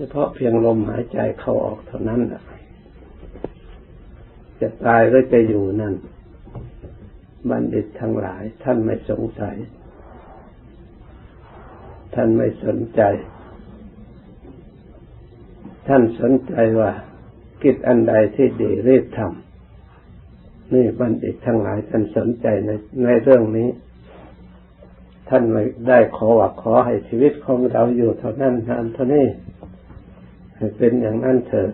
เฉพาะเพียงลมหายใจเข้าออกเท่านั้นแหละจะตายหรือจะอยู่นั่น บัณฑิตทั้งหลายท่านไม่สงสัย ท่านไม่สนใจ ท่านสนใจว่ากิจอันใดที่ดีรีบทำนี่บัณฑิตทั้งหลายท่านสนใจในในเรื่องนี้ ท่านไม่ได้ขอว่าขอให้ชีวิตของเราอยู่เท่านั้นนานเท่านี้ ให้เป็นอย่างนั้นเถิด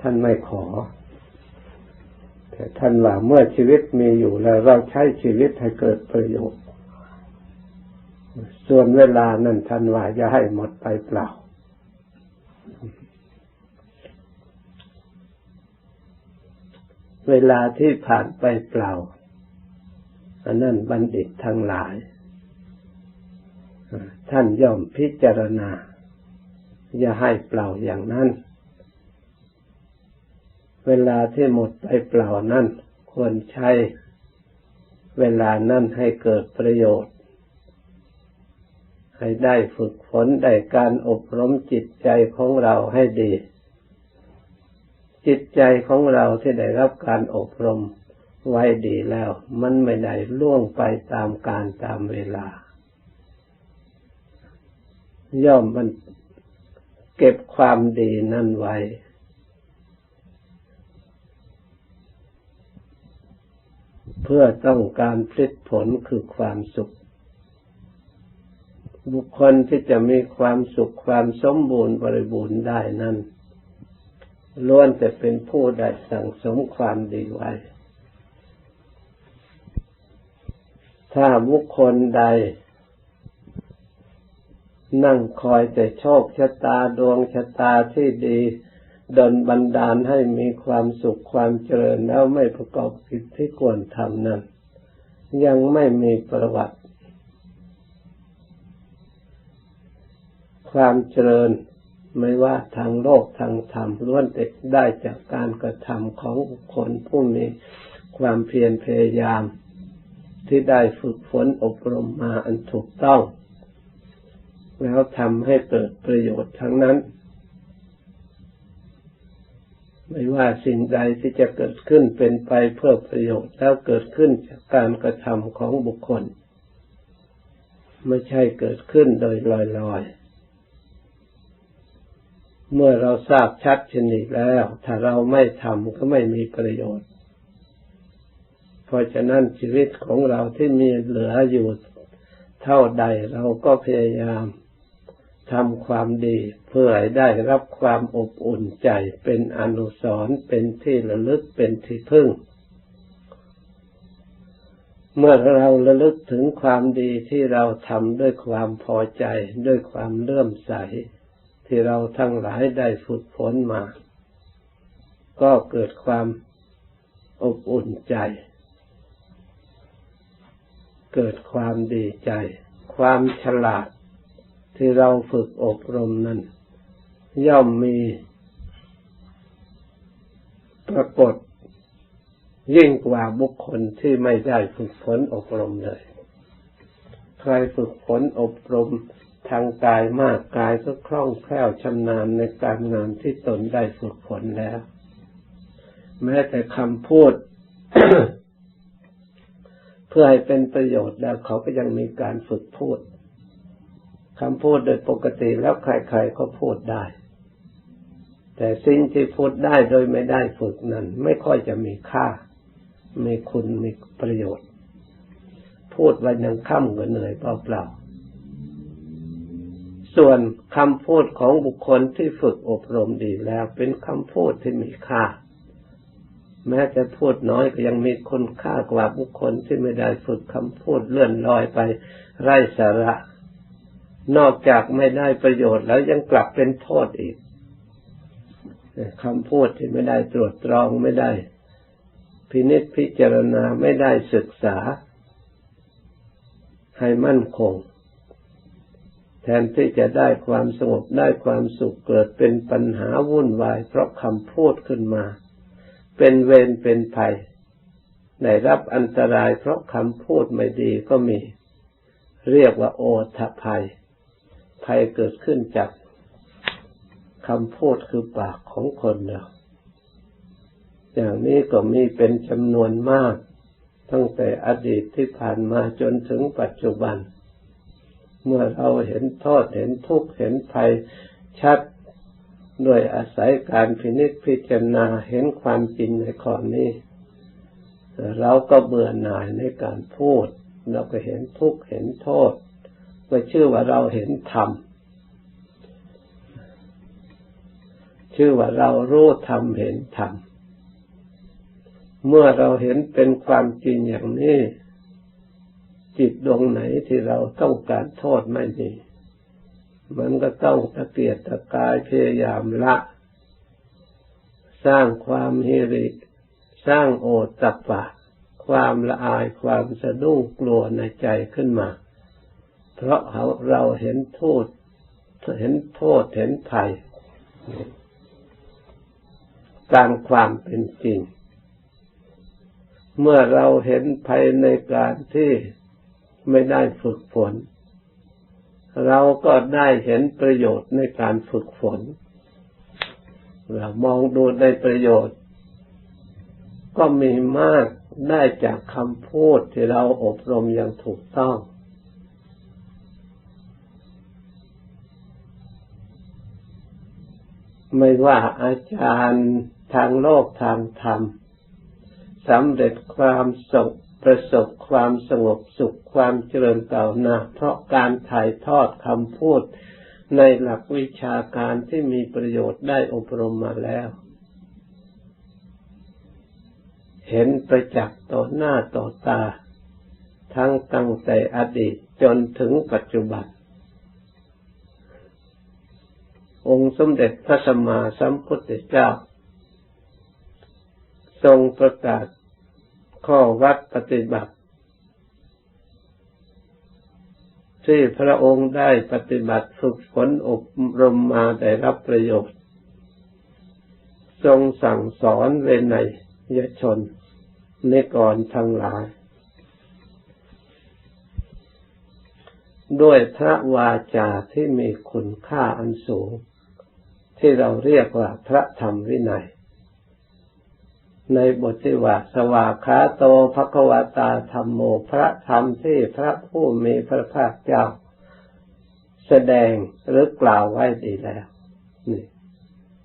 ท่านไม่ขอ แต่ท่านว่าเมื่อชีวิตมีอยู่แล้วเราใช้ชีวิตให้เกิดประโยชน์ ส่วนเวลานั้นท่านว่าจะให้หมดไปเปล่า เวลาที่ผ่านไปเปล่าอันนั้นบัณฑิตทั้งหลาย ท่านย่อมพิจารณา อย่าให้เปล่าอย่างนั้น เวลาที่หมดไปเปล่านั้นควรใช้เวลานั้นให้เกิดประโยชน์ ให้ได้ฝึกฝนได้การอบรมจิตใจของเราให้ดี จิตใจของเราที่ได้รับการอบรมไว้ดีแล้ว มันไม่ได้ล่วงไปตามการตามเวลา ย่อมมัน เก็บความดีนั่นไว้ เพื่อต้องการผลิตผลคือความสุข บุคคลที่จะมีความสุขความสมบูรณ์บริบูรณ์ได้นั้นล้วนแต่เป็นผู้ได้สั่งสมความดีไว้ ถ้าบุคคลใด นั่งคอยแต่โชคชะตาดวงชะตาที่ดีดนบันดาลให้มีความสุขความเจริญแล้วไม่ประกอบกิจที่ควรทำนั้น ยังไม่มีประวัติ ความเจริญไม่ว่าทางโลกทางธรรมล้วนแต่ได้จากการกระทำของคคลผู้มีความเพียรพยายาม ที่ได้ฝึกฝนอบรมมาอันถูกต้อง แล้วทำให้เกิดประโยชน์ทั้งนั้น ไม่ว่าสิ่งใดที่จะเกิดขึ้นเป็นไปเพื่อประโยชน์แล้วเกิดขึ้นจากการกระทำของบุคคล ไม่ใช่เกิดขึ้นโดยลอยๆเมื่อเราทราบชัดชนิดแล้ว ถ้าเราไม่ทำก็ไม่มีประโยชน์ เพราะฉะนั้นชีวิตของเราที่มีเหลืออยู่เท่าใดเราก็พยายาม ทำความดีเพื่อให้ได้รับความอบอุ่นใจเป็นอนุสรณ์เป็นที่ระลึกเป็นที่พึ่ง เมื่อเราระลึกถึงความดีที่เราทำด้วยความพอใจด้วยความเลื่อมใส ที่เราทั้งหลายได้ฝึกฝนมา ก็เกิดความอบอุ่นใจ เกิดความดีใจ ความฉลาด ที่เราฝึกอบรมนั้น ย่อมมีปรากฏยิ่งกว่าบุคคลที่ไม่ได้ฝึกฝนอบรมเลย ใครฝึกฝนอบรมทางกายมากกายก็คล่องแคล่วชำนาญในการงานที่ตนได้ฝึกฝนแล้ว แม้แต่คำพูด เพื่อให้เป็นประโยชน์แล้วเขาก็ยังมีการฝึกพูด คำพูดโดยปกติแล้วใครๆก็พูดได้ แต่สิ่งที่พูดได้โดยไม่ได้ฝึกนั้น ไม่ค่อยจะมีค่า มีคุณมีประโยชน์ พูดวันยังค่ำก็เหนื่อยเปล่าๆส่วนคำพูดของบุคคลที่ฝึกอบรมดีแล้ว เป็นคำพูดที่มีค่า แม้จะพูดน้อยก็ยังมีคุณค่ากว่าบุคคลที่ไม่ได้ฝึกคำพูดเลื่อนลอยไปไร้สาระ นอกจากไม่ได้ประโยชน์แล้วยังกลับเป็นโทษอีกคำพูดที่ไม่ได้ตรวจตรองไม่ได้ พินิจพิจารณาไม่ได้ศึกษา ให้มั่นคง แทนที่จะได้ความสงบได้ความสุขเกิดเป็นปัญหาวุ่นวาย เพราะคำพูดขึ้นมา เป็นเวรเป็นภัยได้รับอันตรายเพราะคำพูดไม่ดีก็มี เรียกว่าโอทภัย ภัยเกิดขึ้นจากคำพูดคือปากของคนเราอย่างนี้ก็มีเป็นจำนวนมาก ตั้งแต่อดีตที่ผ่านมาจนถึงปัจจุบัน เมื่อเราเห็นโทษเห็นทุกข์เห็นภัยชัดด้วยอาศัยการพินิจพิจารณาเห็นความจริงในข้อนี้ เราก็เบื่อหน่ายในการพูด เราก็เห็นทุกข์เห็นโทษ ก็ชื่อว่าเราเห็นธรรม ชื่อว่าเรารู้ธรรมเห็นธรรม เมื่อเราเห็นเป็นความจริงอย่างนี้ จิตดวงไหนที่เราต้องการโทษไม่มีมันก็ต้องตะเกียกตะกายพยายามละ สร้างความเฮริ สร้างโอตตะปะ ความละอายความสะดุ้งกลัวในใจขึ้นมา เพราะเราเห็นโทษ เห็นโทษเห็นภัยตามความเป็นจริง เมื่อเราเห็นภัยในการที่ไม่ได้ฝึกฝน เราก็ได้เห็นประโยชน์ในการฝึกฝน เรามองดูในประโยชน์ ก็มีมากได้จากคำพูดที่เราอบรมอย่างถูกต้อง ไม่ว่าอาจารย์ทางโลกทางธรรมสำเร็จความสุขประสบความสงบสุขความเจริญเก่าหนาเพราะการถ่ายทอดคำพูดในหลักวิชาการที่มีประโยชน์ได้อบรมมาแล้ว เห็นประจักษ์ต่อหน้าต่อตา ทั้งตั้งแต่อดีตจนถึงปัจจุบัน องค์สมเด็จพระสัมมาสัมพุทธเจ้า ทรงประกาศข้อวัดปฏิบัติ ที่พระองค์ได้ปฏิบัติฝึกฝนอบรมมาได้รับประโยชน์ ทรงสั่งสอนเวนยชนในก่อนทั้งหลาย ด้วยพระวาจาที่มีคุณค่าอันสูง ที่เราเรียกว่าพระธรรมวินัย ในบทที่ว่า สวากขาโตภควตาธรรมโมพระธรรมที่พระผู้มีพระภาคเจ้า แสดงหรือกล่าวไว้ดีแล้วนี่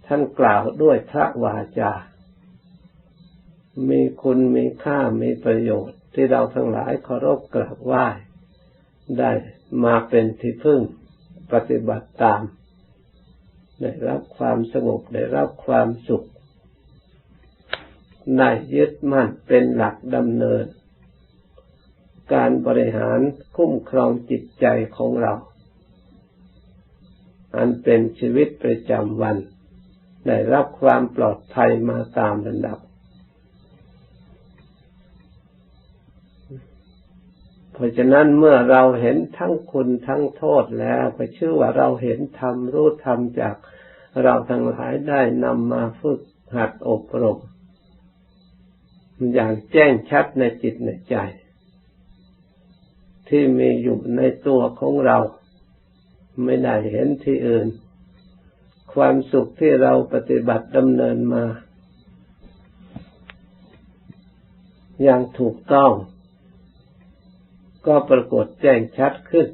ท่านกล่าวด้วยพระวาจา มีคุณมีค่ามีประโยชน์ ที่เราทั้งหลายเคารพกราบไหว้ได้มาเป็นที่พึ่งปฏิบัติตาม ได้รับความสงบได้รับความสุขได้ยึดมั่นเป็นหลักดำเนิน การบริหารคุ้มครองจิตใจของเรา อันเป็นชีวิตประจำวัน ได้รับความปลอดภัยมาตามระดับ เพราะฉะนั้นเมื่อเราเห็นทั้งคุณทั้งโทษแล้วก็ชื่อว่าเราเห็นธรรมรู้ธรรมจากเราทั้งหลายได้นำมาฝึกหัดอบรมอย่างแจ้งชัดในจิตในใจ ที่มีอยู่ในตัวของเรา ไม่ได้เห็นที่อื่น ความสุขที่เราปฏิบัติดำเนินมา อย่างถูกต้อง ก็ปรากฏแจ้งชัดขึ้น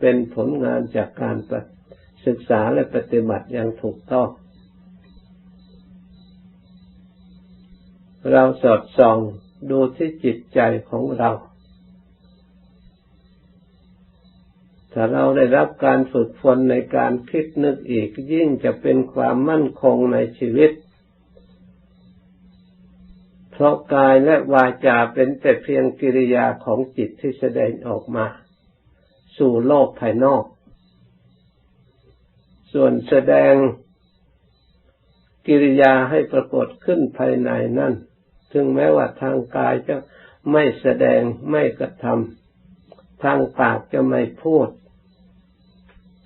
เป็นผลงานจากการศึกษาและปฏิบัติอย่างถูกต้อง เราสอดส่องดูที่จิตใจของเรา ถ้าเราได้รับการฝึกฝนในการคิดนึกอีกยิ่งจะเป็นความมั่นคงในชีวิต เพราะกายและวาจาเป็นแต่เพียงกิริยาของจิตที่แสดงออกมา สู่โลกภายนอก ส่วนแสดงกิริยาให้ปรากฏขึ้นภายในนั่น ถึงแม้ว่าทางกายจะไม่แสดงไม่กระทำทางปากจะไม่พูด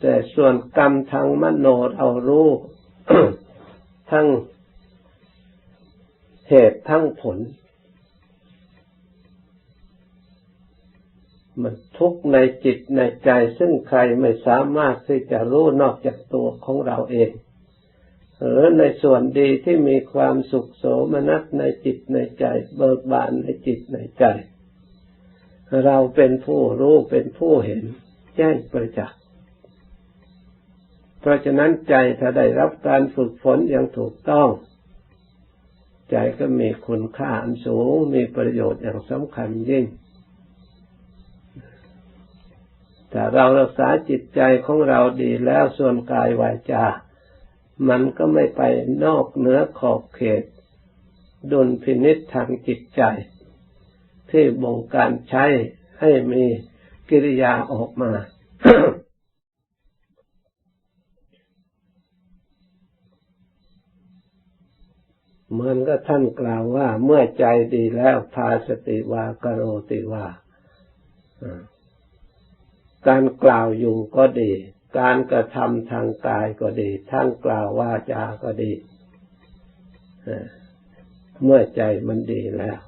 แต่ส่วนกรรมทางมโนเรารู้ทั้ง เหตุทั้งผล มันทุกในจิตในใจซึ่งใครไม่สามารถที่จะรู้นอกจากตัวของเราเองหรือในส่วนดีที่มีความสุขโสมนัสในจิตในใจ เบิกบานในจิตในใจ เราเป็นผู้รู้เป็นผู้เห็น แจ้งประจักษ์เพราะฉะนั้นใจถ้าได้รับการฝึกฝนอย่างถูกต้อง ใจก็มีคุณค่าอันสูง มีประโยชน์อย่างสำคัญยิ่งแต่เรารักษาจิตใจของเราดีแล้วส่วนกายวาจา มันก็ไม่ไปนอกเหนือขอบเขต ดุลพินิษทางจิตใจ ที่บงการใช้ให้มีกิริยาออกมา มือนกับท่านกล่าวว่า เมื่อใจดีแล้วพาสติวากโรติวาการกล่าวอยู่ก็ดี การกระทำทางกายก็ดีทั้งกล่าวว่าจาก็ดีเมื่อใจมันดีแล้ว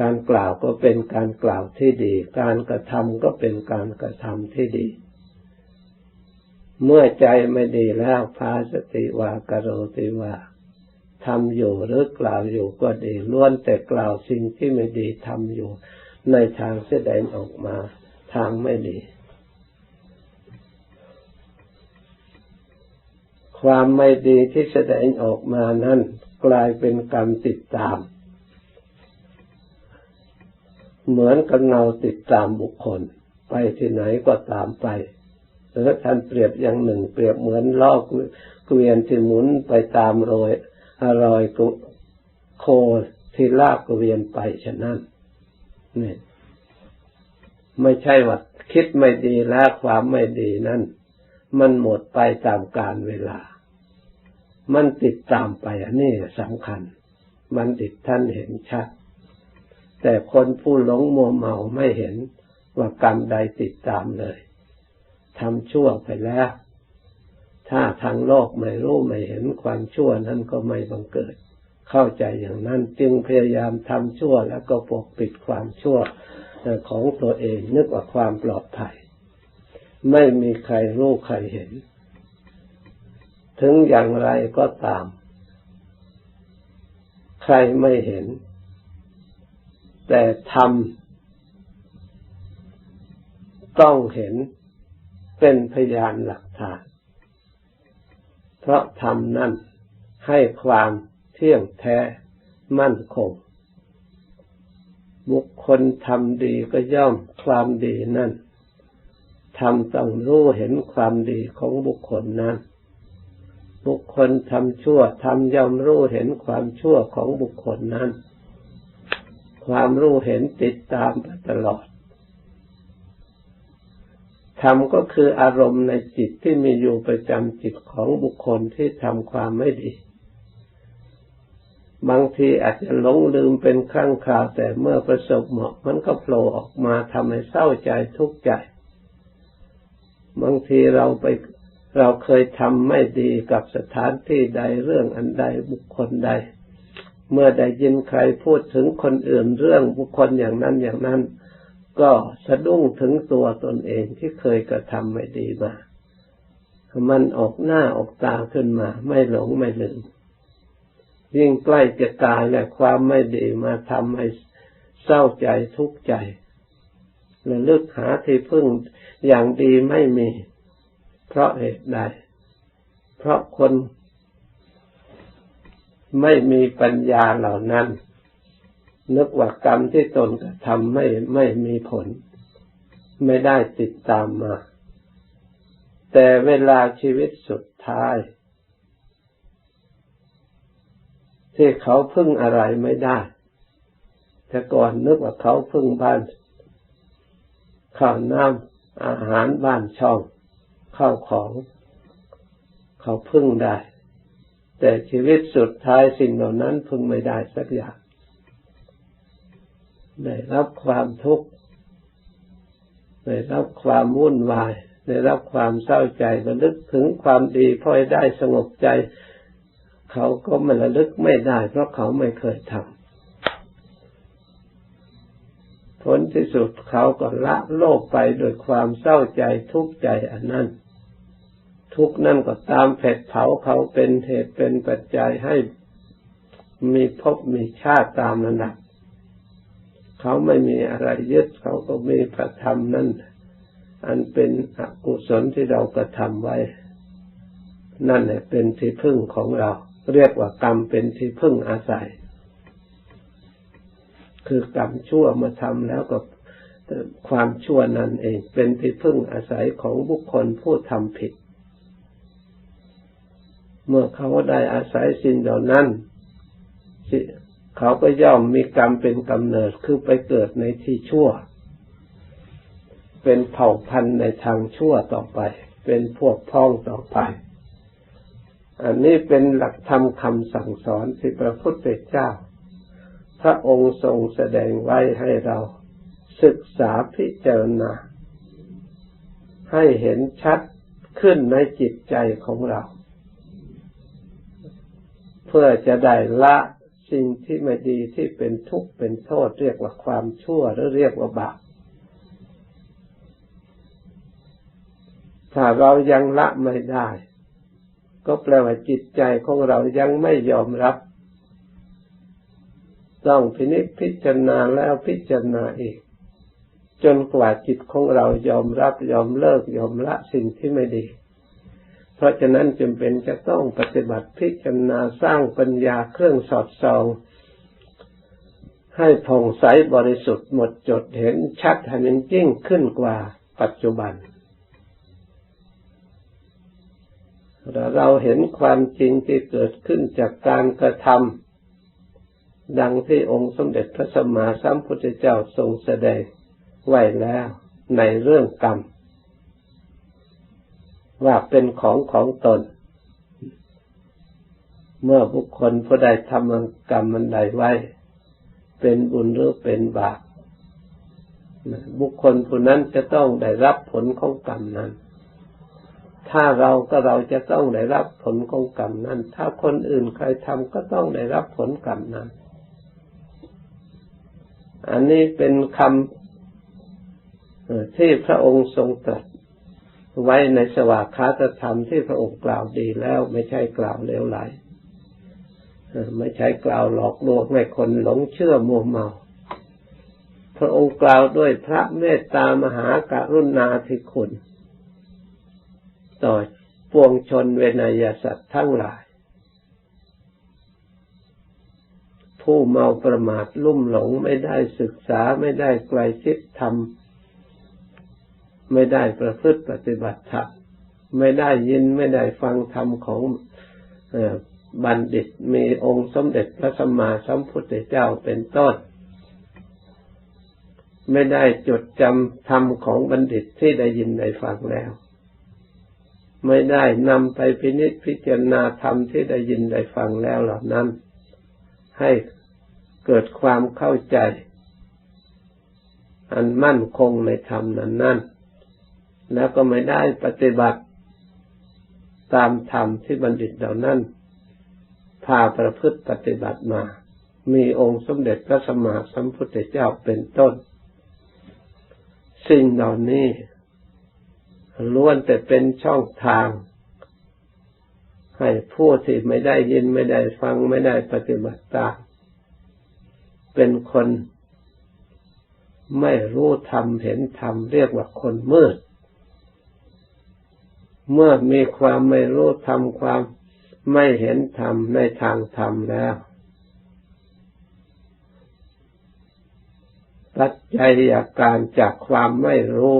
การกล่าวก็เป็นการกล่าวที่ดี การกระทำก็เป็นการกระทำที่ดี เมื่อใจไม่ดีแล้วพาสติวากโรติวา ทำอยู่หรือกล่าวอยู่ก็ดีล้วนแต่กล่าวสิ่งที่ไม่ดีทำอยู่ ในทางแสดงออกมาทางไม่ดี ความไม่ดีที่แสดงออกมานั้นกลายเป็นกรรมติดตาม เหมือนกับเงาติดตามบุคคล ไปที่ไหนก็ตามไปหรือท่านเปรียบอย่างหนึ่ง เปรียบเหมือนลอกเกวียนที่หมุนไปตามรอย อร่อยกุโคที่ลากเวียนไปฉะนั้นนี่ไม่ใช่ว่าคิดไม่ดีแล้วความไม่ดีนั้นมันหมดไปตามกาลเวลา มันติดตามไปอันนี้สำคัญ มันติดท่านเห็นชัด แต่คนผู้หลงมัวเมาไม่เห็นว่ากรรมใดติดตามเลยทำชั่วไปแล้ว ถ้าทางโลกไม่รู้ไม่เห็นความชั่วนั้นก็ไม่บังเกิด เข้าใจอย่างนั้นจึงพยายามทำชั่วแล้วก็ปกปิดความชั่วของตัวเองนึกว่าความปลอดภัย ไม่มีใครรู้ใครเห็น ถึงอย่างไรก็ตาม ใครไม่เห็น แต่ทำต้องเห็นเป็นพยานหลักฐาน เพราะธรรมนั้นให้ความเที่ยงแท้มั่นคง บุคคลทำดีก็ย่อมความดีนั้นทำต้องรู้เห็นความดีของบุคคลนั้น บุคคลทำชั่วทำย่อมรู้เห็นความชั่วของบุคคลนั้น ความรู้เห็นติดตามตลอด ธรรมก็คืออารมณ์ในจิตที่มีอยู่ประจำจิตของบุคคลที่ทำความไม่ดี บางทีอาจจะหลงลืมเป็นครั้งคราวแต่เมื่อประสบเหมาะมันก็โผล่ออกมาทำให้เศร้าใจทุกข์ใจ บางทีเราไปเราเคยทำไม่ดีกับสถานที่ใดเรื่องอันใดบุคคลใด เมื่อได้ยินใครพูดถึงคนอื่นเรื่องบุคคลอย่างนั้นอย่างนั้น ก็สะดุ้งถึงตัวตนเองที่เคยกระทำไม่ดีมา มันออกหน้าออกตาขึ้นมา ไม่หลงไม่ลืม ยิ่งใกล้จะตายและความไม่ดีมาทำให้เศร้าใจทุกข์ใจและลึกหาที่พึ่งอย่างดีไม่มี เพราะเหตุใด เพราะคนไม่มีปัญญาเหล่านั้น นึกว่ากรรมที่ตนกระทำไม่ไม่มีผล ไม่ได้ติดตามมา แต่เวลาชีวิตสุดท้าย ที่เขาพึ่งอะไรไม่ได้ แต่ก่อนนึกว่าเขาพึ่งบ้านข้าวน้ำอาหารบ้านช่องข้าวของ เขาพึ่งได้ แต่ชีวิตสุดท้ายสิ่งเหล่านั้นพึ่งไม่ได้สักอย่าง ได้รับความทุกข์ได้รับความวุ่นวาย ได้รับความเศร้าใจระลึกถึงความดีพอได้สงบใจ เขาก็ไม่ระลึกไม่ได้ เพราะเขาไม่เคยทำผลที่สุดเขาก็ละโลกไปโดยความเศร้าใจทุกข์ใจอันนั้น ทุกนั่นก็ตามเผ็ดเผาเขาเป็นเหตุเป็นปัจจัยให้มีภพมีชาติตามระดับ เขาไม่มีอะไรยึดเขาก็มีพระธรรมนั่นอันเป็นอกุศลที่เรากระทำไว้ นั่นแหละเป็นที่พึ่งของเรา เรียกว่ากรรมเป็นที่พึ่งอาศัย คือกรรมชั่วมาทำแล้วก็ความชั่วนั่นเอง เป็นที่พึ่งอาศัยของบุคคลผู้ทำผิด เมื่อเขาได้อาศัยสิ่งเหล่านั้น เขาก็ย่อมมีกรรมเป็นกำเนิดคือไปเกิดในที่ชั่ว เป็นเผ่าพันธุ์ในทางชั่วต่อไป เป็นพวกพ้องต่อไป อันนี้เป็นหลักธรรมคำสั่งสอนที่พระพุทธเจ้า พระองค์ทรงแสดงไว้ให้เราศึกษาพิจารณา ให้เห็นชัดขึ้นในจิตใจของเรา เพื่อจะได้ละ สิ่งที่ไม่ดีที่เป็นทุกข์เป็นโทษ เรียกว่าความชั่วหรือเรียกว่าบาปถ้าเรายังละไม่ได้ ก็แปลว่าจิตใจของเรายังไม่ยอมรับ ต้องพินิจพิจารณาแล้วพิจารณาอีก จนกว่าจิตของเรายอมรับยอมเลิกยอมละสิ่งที่ไม่ดี เพราะฉะนั้นจำเป็นจะต้องปฏิบัติพิจารณาสร้างปัญญาเครื่องสอดส่องให้ผ่องใสบริสุทธิ์หมดจดเห็นชัดให้มันยิ่งขึ้นกว่าปัจจุบันเราเห็นความจริงที่เกิดขึ้นจากการกระทำดังที่องค์สมเด็จพระสัมมาสัมพุทธเจ้าทรงแสดงไว้แล้วในเรื่องกรรม ว่าเป็นของของตน เมื่อบุคคลผู้ใดทำกรรมมันใดไว้ เป็นบุญหรือเป็นบาปบุคคลผู้นั้นจะต้องได้รับผลของกรรมนั้น ถ้าเราก็เราจะต้องได้รับผลของกรรมนั้น ถ้าคนอื่นใครทำก็ต้องได้รับผลกรรมนั้น อันนี้เป็นคำที่พระองค์ทรงตรัส ไว้ในสวากขาตธรรมที่พระองค์กล่าวดีแล้วไม่ใช่กล่าวเลวไหลไม่ใช่กล่าวหลอกลวงให้คนหลงเชื่อมัวเมา พระองค์กล่าวด้วยพระเมตตามหาการุณาธิคุณ ต่อปวงชนเวนยสัตว์ทั้งหลาย ผู้เมาประมาทลุ่มหลงไม่ได้ศึกษาไม่ได้ไกลชิดธรรม ไม่ได้ประพฤติปฏิบัติธรรมไม่ได้ยินไม่ได้ฟังธรรมของบัณฑิตมีองค์สมเด็จพระสัมมาสัมพุทธเจ้าเป็นต้น ไม่ได้จดจำธรรมของบัณฑิตที่ได้ยินได้ฟังแล้ว ไม่ได้นำไปพินิจพิจารณาธรรมที่ได้ยินได้ฟังแล้วเหล่านั้น ให้เกิดความเข้าใจ อันมั่นคงในธรรมนั้นนั่น แล้วก็ไม่ได้ปฏิบัติตามธรรมที่บัณฑิตเหล่านั้นพาประพฤติปฏิบัติมา มีองค์สมเด็จพระสัมมาสัมพุทธเจ้าเป็นต้น สิ่งเหล่านี้ล้วนแต่เป็นช่องทาง ให้ผู้ที่ไม่ได้ยินไม่ได้ฟังไม่ได้ปฏิบัติตามเป็นคนไม่รู้ธรรมเห็นธรรมเรียกว่าคนมืด เมื่อมีความไม่รู้ธรรมความไม่เห็นธรรมในทางธรรมแล้วปัจจัยอาการจากความไม่รู้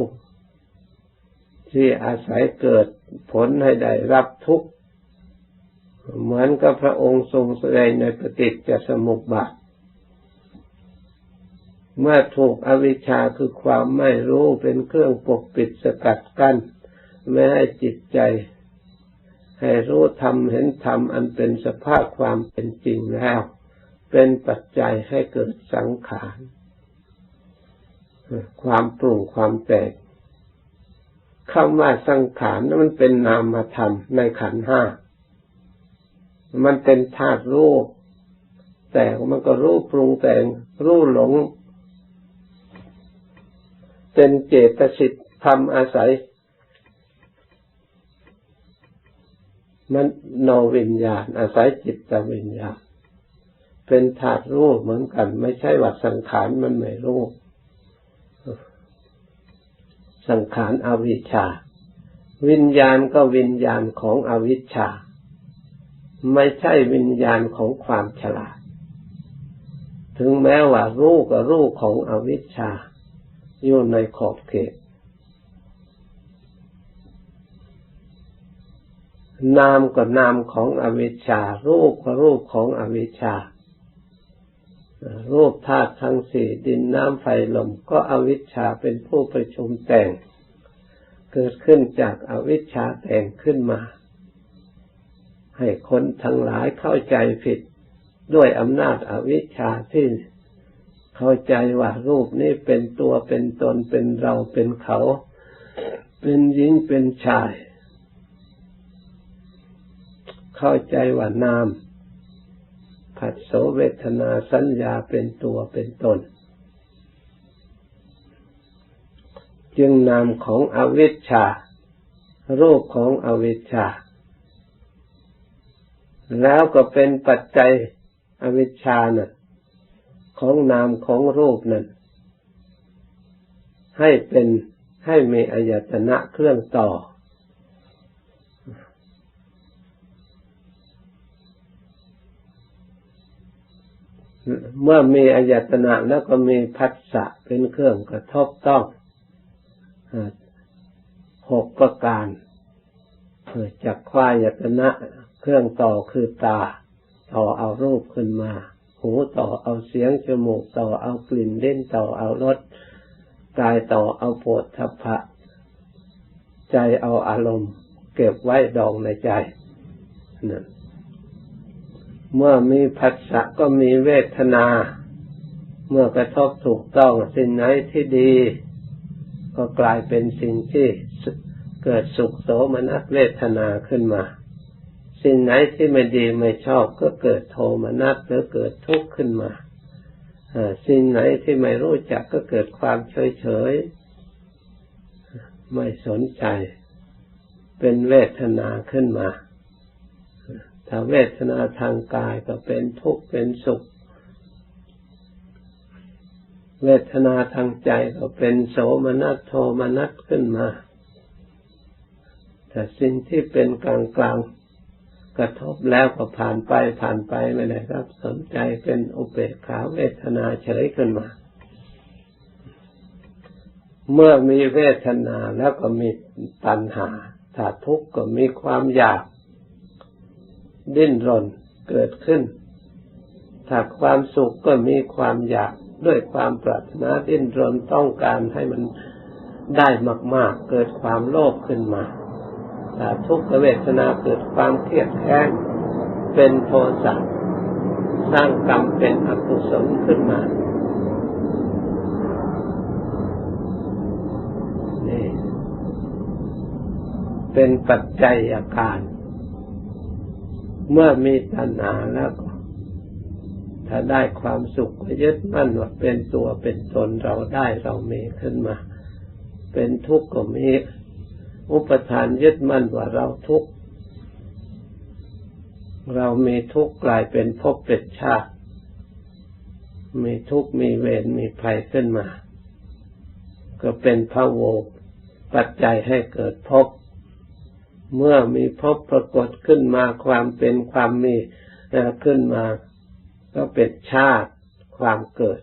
ที่อาศัยเกิดผลให้ได้รับทุกข์ เหมือนกับพระองค์ทรงแสดงในปฏิจจสมุปบาทเมื่อถูกอวิชชาคือความไม่รู้เป็นเครื่องปกปิดสกัดกั้น ไม่ให้จิตใจ ให้รู้ธรรมเห็นธรรมอันเป็นสภาพความเป็นจริงแล้ว เป็นปัจจัยให้เกิดสังขารความปรุงความแตกคำว่าสังขารนั้นมันเป็นนามธรรมในขันห้า มันเป็นธาตุรู้แต่มันก็รู้ปรุงแต่งรู้หลง เป็นเจตสิกธรรมอาศัย มันโนวิญญาณ อาศัยจิตวิญญาณ เป็นธาตุรู้เหมือนกัน ไม่ใช่ว่าสังขารมันไม่รู้สังขารอวิชชา วิญญาณก็วิญญาณของอวิชชา ไม่ใช่วิญญาณของความฉลาด ถึงแม้ว่ารู้ก็รู้ของอวิชชาอยู่ในขอบเขต นามก็นามของอวิชชา รูปก็รูปของอวิชชา รูปธาตุทั้งสี่ดินน้ำไฟลมก็อวิชชาเป็นผู้ประชุมแต่ง เกิดขึ้นจากอวิชชาแต่งขึ้นมา ให้คนทั้งหลายเข้าใจผิดด้วยอำนาจอวิชชาที่เข้าใจว่ารูปนี้เป็นตัวเป็นตนเป็นเราเป็นเขา เป็นหญิงเป็นชาย เข้าใจว่านามผัสโสเวทนาสัญญาเป็นตัวเป็นตน จึงนามของอวิชชารูปของอวิชชา แล้วก็เป็นปัจจัยอวิชชานะ่ะของนามของรูปนั้น ให้เป็นให้มีอายตนะเครื่องต่อ เมื่อมีอายตนะแล้วก็มีพัสสะเป็นเครื่องกระทบต้องหกประการจากควายตนะเครื่องต่อคือตา ต่อเอารูปขึ้นมา หูต่อเอาเสียงจมูกต่อเอากลิ่นเล่นต่อเอารสกายต่อเอาโผฏฐัพพะ ใจเอาอารมณ์ เก็บไว้ดองในใจนั่น เมื่อมีผัสสะก็มีเวทนา เมื่อกระทบถูกต้องสิ่งไหนที่ดี ก็กลายเป็นสิ่งที่เกิดสุขโสมนัสเวทนาขึ้นมา สิ่งไหนที่ไม่ดีไม่ชอบก็เกิดโทมนัสหรือเกิดทุกข์ขึ้นมาสิ่งไหนที่ไม่รู้จักก็เกิดความเฉยเฉยไม่สนใจ เป็นเวทนาขึ้นมา ถ้าเวทนาทางกายก็เป็นทุกข์เป็นสุข เวทนาทางใจก็เป็นโสมนัสโทมนัสขึ้นมาแต่สิ่งที่เป็นกลางกลางกระทบแล้วก็ผ่านไปผ่านไปไม่ได้รับสนใจเป็นอุเบกขาเวทนาเฉยขึ้นมา เมื่อมีเวทนาแล้วก็มีตัณหาถ้าทุกข์ก็มีความอยาก ดิ้นรนเกิดขึ้น ถ้าความสุขก็มีความอยากด้วยความปรารถนาดิ้นรนต้องการให้มันได้มาก ๆ เกิดความโลภขึ้นมา ถ้าทุกขเวทนาเกิดความเครียดแค้นเป็นโทสะสร้างกรรมเป็นอกุศลขึ้นมานี่เป็นปัจจัยอาการ เมื่อมีตัณหาแล้วก็ถ้าได้ความสุขก็ยึดมั่นว่าเป็นตัวเป็นตนเราได้เรามีขึ้นมา เป็นทุกข์ก็มีอุปทานยึดมั่นว่าเราทุกข์เรามีทุกข์กลายเป็นภพเป็นชาติ มีทุกข์มีเวรมีภัยขึ้นมา ก็เป็นพระโวปัจจัยให้เกิดภพ เมื่อมีพบปรากฏขึ้นมาความเป็นความมีขึ้นมา ก็เป็นชาติความเกิด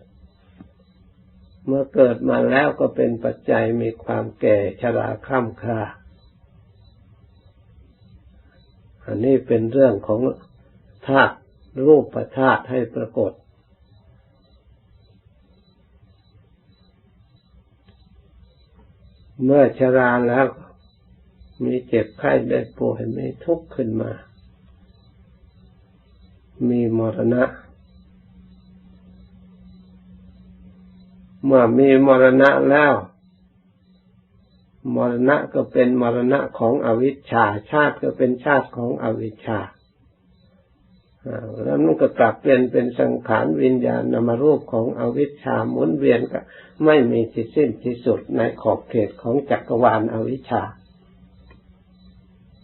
เมื่อเกิดมาแล้วก็เป็นปัจจัยมีความแก่ชราคล่ำคลาอันนี้เป็นเรื่องของธาตุรูปธาตุให้ปรากฏ เมื่อชราแล้ว มีเจ็บไข้ได้ป่วยมีทุกข์ขึ้นมา มีมรณะ เมื่อมีมรณะแล้ว มรณะก็เป็นมรณะของอวิชชา ชาติก็เป็นชาติของอวิชชาแล้วมันก็กลับเปลี่ยนเป็นสังขารวิญญาณนามรูปของอวิชชาหมุนเวียนก็ไม่มีที่สิ้นที่สุดในขอบเขตของจักรวาลอวิชชา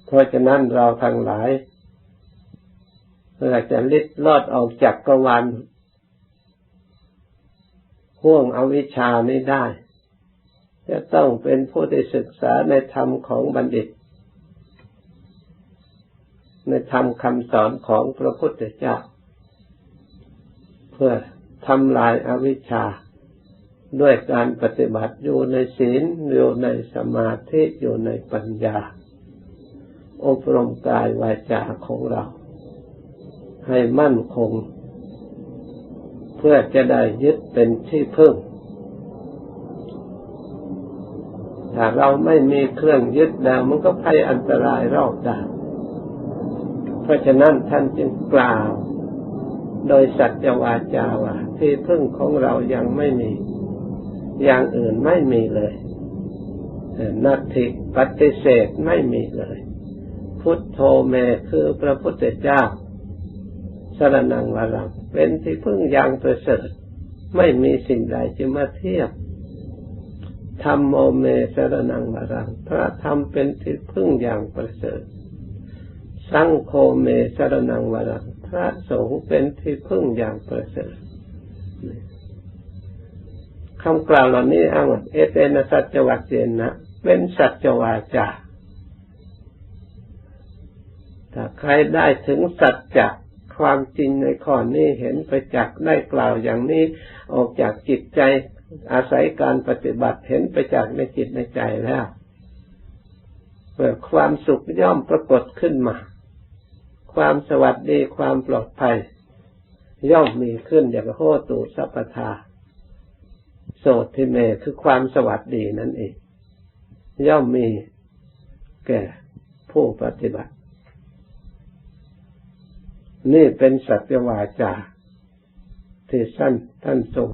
เพราะฉะนั้นเราทั้งหลายเพื่อจะลิดลอดออกจากกวาลห่วงอวิชชานี้ได้ จะต้องเป็นผู้ที่ศึกษาในธรรมของบัณฑิต ในธรรมคำสอนของพระพุทธเจ้า เพื่อทำลายอาวิชชาด้วยการปฏิบัติอยู่ในศีลอยู่ในสมาธิอยู่ในปัญญา อบรมกายวาจาของเรา ให้มั่นคง เพื่อจะได้ยึดเป็นที่พึ่ง ถ้าเราไม่มีเครื่องยึดแล้วมันก็ภัยอันตรายรอบด้านเพราะฉะนั้นท่านจึงกล่าว โดยสัจวาจาว่าที่พึ่งของเรายังไม่มี อย่างอื่นไม่มีเลยนัตถิปฏิเสธไม่มีเลย พุทโธเมคือพระพุทธเจ้าสรนังวรังเป็นที่พึ่งอย่างประเสริฐไม่มีสิ่งใดจะมาเทียบธรรมโมเมสรนังวรังพระธรรมเป็นที่พึ่งอย่างประเสริฐสังโฆเมสรนังวรังพระสงฆ์เป็นที่พึ่งอย่างประเสริฐคำกล่าวเหล่านี้อ้างว่าเอเตนะสัจวัตเจนะเป็นสัจวาจา ถ้าใครได้ถึงสัจจะความจริงในข้อนี้เห็นไปจากได้กล่าวอย่างนี้ออกจากจิตใจ อาศัยการปฏิบัติเห็นไปจากในจิตในใจแล้วเมื่อความสุขย่อมปรากฏขึ้นมา ความสวัสดีความปลอดภัย ย่อมมีขึ้นอย่างโหตูสัพพทาโสทิเมคือความสวัสดีนั่นเอง ย่อมมีแก่ผู้ปฏิบัติ นี่เป็นสัจวาจาที่สั้นท่านทรง